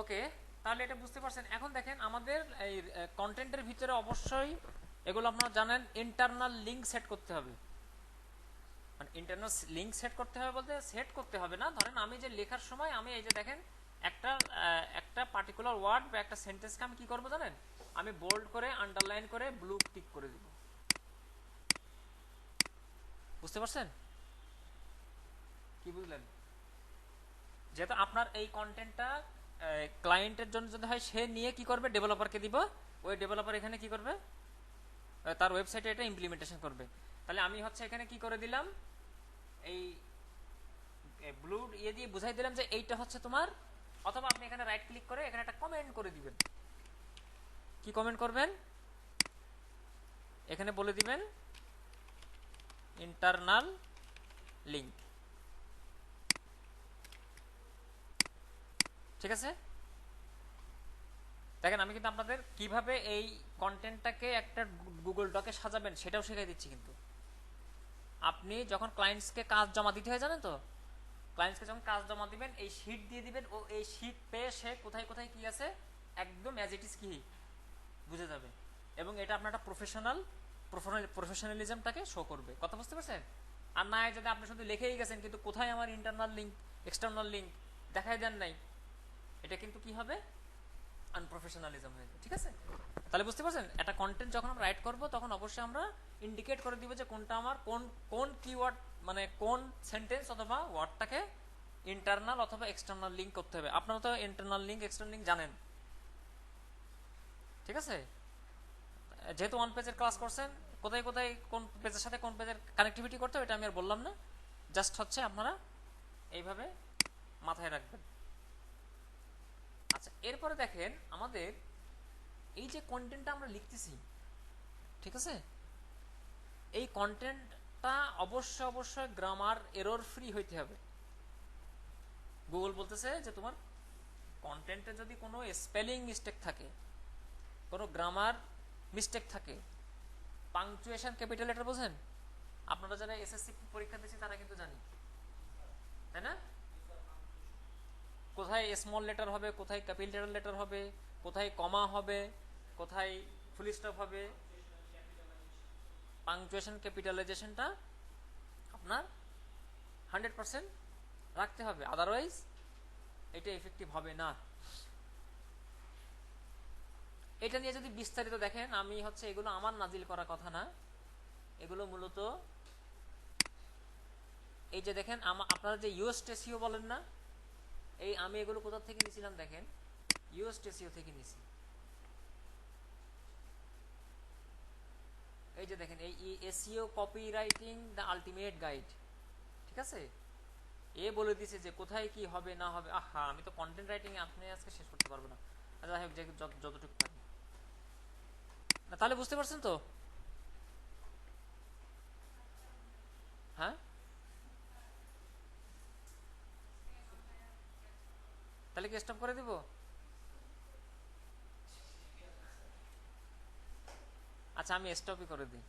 ওকে, তাহলে এটা বুঝতে পারছেন। এখন দেখেন আমাদের এই কন্টেন্টের ভিতরে অবশ্যই এগুলো আপনারা জানেন ইন্টারনাল লিঙ্ক সেট করতে হবে। মানে ইন্টারনাল লিঙ্ক সেট করতে হবে বলতে সেট করতে হবে না। ধরেন আমি যে লেখার সময় আমি এই যে দেখেন, একটা একটা পার্টিকুলার ওয়ার্ড বা একটা সেন্টেন্সকে আমি কি করব জানেন? আমি বোল্ড করে আন্ডারলাইন করে ব্লু টিক করে দিব। বুঝতে পারছেন? কি বুঝলেন? যেহেতু আপনার এই কন্টেন্টটা ক্লায়েন্টের জন্য যদি হয়, সে নিয়ে কি করবে? ডেভেলপারকে দিব। ওই ডেভেলপার এখানে কি করবে? তার ওয়েবসাইটে এটা ইমপ্লিমেন্টেশন করবে। তাহলে আমি হচ্ছে এখানে কি করে দিলাম? এই ব্লু ইয়ে দিয়ে বুঝাই দিলাম যে এইটা হচ্ছে তোমার, অথবা আপনি এখানে রাইট ক্লিক করে এখানে একটা কমেন্ট করে দিবেন। কি কমেন্ট করবেন? এখানে বলে দিবেন ইন্টারনাল লিঙ্ক ঠিক আছে? দেখেন, আমি কিন্তু আপনাদের কীভাবে এই কন্টেন্টটাকে একটা গুগল ডকে সাজাবেন সেটাও শেখাই দিচ্ছি কিন্তু। আপনি যখন ক্লায়েন্টসকে কাজ জমা দিতে হয়, জানেন তো? ক্লায়েন্টসকে যখন কাজ জমা দিবেন, এই শিট দিয়ে দিবেন, ও এই শিট পেয়ে সে কোথায় কোথায় কি আছে, একদম অ্যাজ ইট ইজ কি, বুঝে যাবে। এবং এটা আপনার একটা প্রফেশনাল প্রফেশনালিজমটাকে শো করবে। কথা বুঝতে পারছেন? আর না যদি আপনি শুধু লিখেই গেছেন, কিন্তু কোথায় আমার ইন্টারনাল লিঙ্ক এক্সটার্নাল লিঙ্ক দেখাই দেন নাই এটা কিন্তু কি হবে? আনপ্রফেশনালিজম হয়ে যাবে, ঠিক আছে? তাহলে বুঝতে পারছেন? একটা কন্টেন্ট যখন আমরা রাইট করব, তখন অবশ্যই আমরা ইন্ডিকেট করে দিব যে কোনটা আমার কোন কোন কিওয়ার্ড মানে কোন সেন্টেন্স অথবা ওয়ার্ডটাকে ইন্টারনাল অথবা এক্সটার্নাল লিঙ্ক করতে হবে। আপনারা তো ইন্টারনাল লিঙ্ক এক্সটার্নাল লিঙ্ক জানেন। ঠিক আছে? যেহেতু ওয়ান পেজের ক্লাস করছেন, কোথায় কোথায়, কোন পেজের সাথে কোন পেজের কানেক্টিভিটি করতে হবে, এটা আমি আর বললাম না। জাস্ট হচ্ছে আপনারা এইভাবে মাথায় রাখবেন। আচ্ছা এরপরে দেখেন আমাদের এই যে কন্টেন্টটা আমরা লিখতেছি, ঠিক আছে? এই কন্টেন্টটা অবশ্যই অবশ্যই গ্রামার এরর ফ্রি হইতে হবে। গুগল বলতেছে যে তোমার কন্টেন্টে যদি কোনো স্পেলিং মিস্টেক থাকে, কোনো গ্রামার মিস্টেক থাকে পাংচুয়েশন ক্যাপিটাল লেটার বোঝেন? আপনারা যারা এসএসসি পরীক্ষা দিচ্ছেন তারা কিন্তু জানি তাই না? কোথায় স্মল লেটার হবে, কোথায় ক্যাপিটাল লেটার হবে, কোথায় কমা হবে, কোথায় ফুল স্টপ হবে পাংচুয়েশন ক্যাপিটালাইজেশনটা আপনার হান্ড্রেড পার্সেন্ট রাখতে হবে। আদারওয়াইজ এটা এফেক্টিভ হবে না। এটা নিয়ে যদি বিস্তারিত দেখেন, আমি হচ্ছে এগুলো আমার নাজিল করা কথা না। এগুলো মূলত এই যে দেখেন আপনারা যে ইউএস টেসিও বলেন না এই আমি এগুলো কোথা থেকে নিয়েছিলাম দেখেন? ইউএস টেসিও থেকে নিছি। এই যে দেখেন, এই SEO copy writing the ultimate guide ঠিক আছে? এ বলে দিছে যে কোথায় কি হবে, না হবে, আহা, আমি তো কন্টেন্ট রাইটিং আপনি আজকে শেষ করতে পারব না। যে যতটুকু পারি। তাহলে বুঝতে পারছেন তো? তাহলে কি স্টপ করে দিব আচ্ছা আমি স্টপই করে দিই